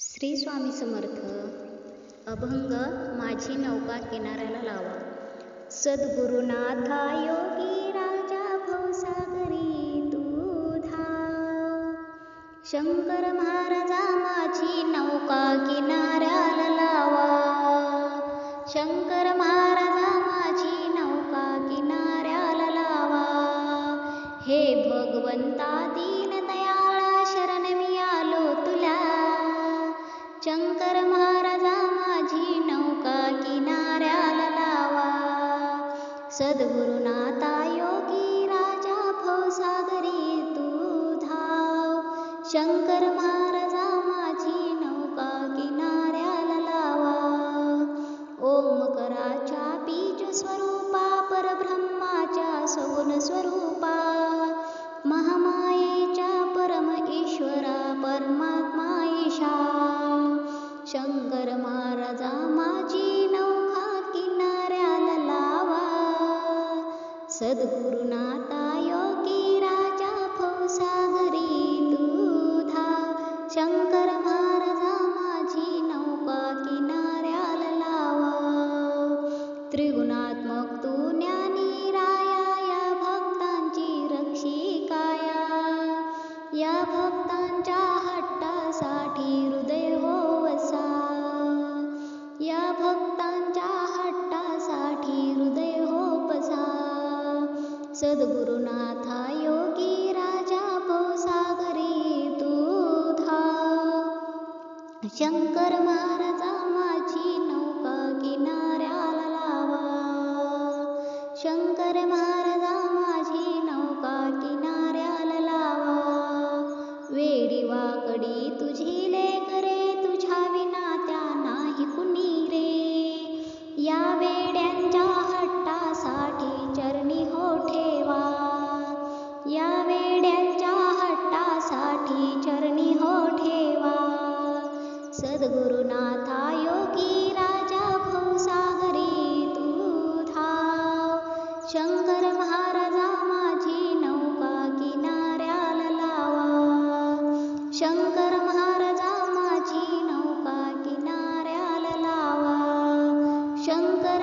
श्री स्वामी समर्थ अभंग माझी नौका किनाऱ्याला लावा. सद्गुरुनाथा योगी राजा भवसागरी तू धाव. शंकर महाराजा माझी नौका किनाऱ्याला लावा. शंकर महाराजा माझी नौका किनाऱ्याला लावा. हे भगवंता दिला शंकर महाराजा माझी नौका किनाऱ्याला लावा. सद्गुरुनाथा योगी राजा भवसागरी तू धाव. शंकर महाराजा माझी नौका किनाऱ्याला लावा. ओमकराच्या बीज स्वरूपा परब्रह्माच्या सगुण स्वरूपा शंकर महाराजा माझी नौका किनाऱ्याला लावा. सद्गुरुनाथा योगी राजा भवसागरी तू धाव शंकर महाराजा माझी नौका किनाऱ्याला लावा. त्रिगुणात्मक तू ज्ञानी राया या भक्तांची रक्षिकाया. या भक्त सद्गुरुनाथा योगी राजा भवसागरी तू शंकर महाराजा माझी नौका किनाऱ्याला लावा। शंकर महाराजा सद्गुरुनाथा योगी राजा भवसागरी तू धाव. शंकर महाराजा माझी नौका किनाऱ्याला लावा. शंकर महाराजा माझी नौका किनाऱ्याला लावा. शंकर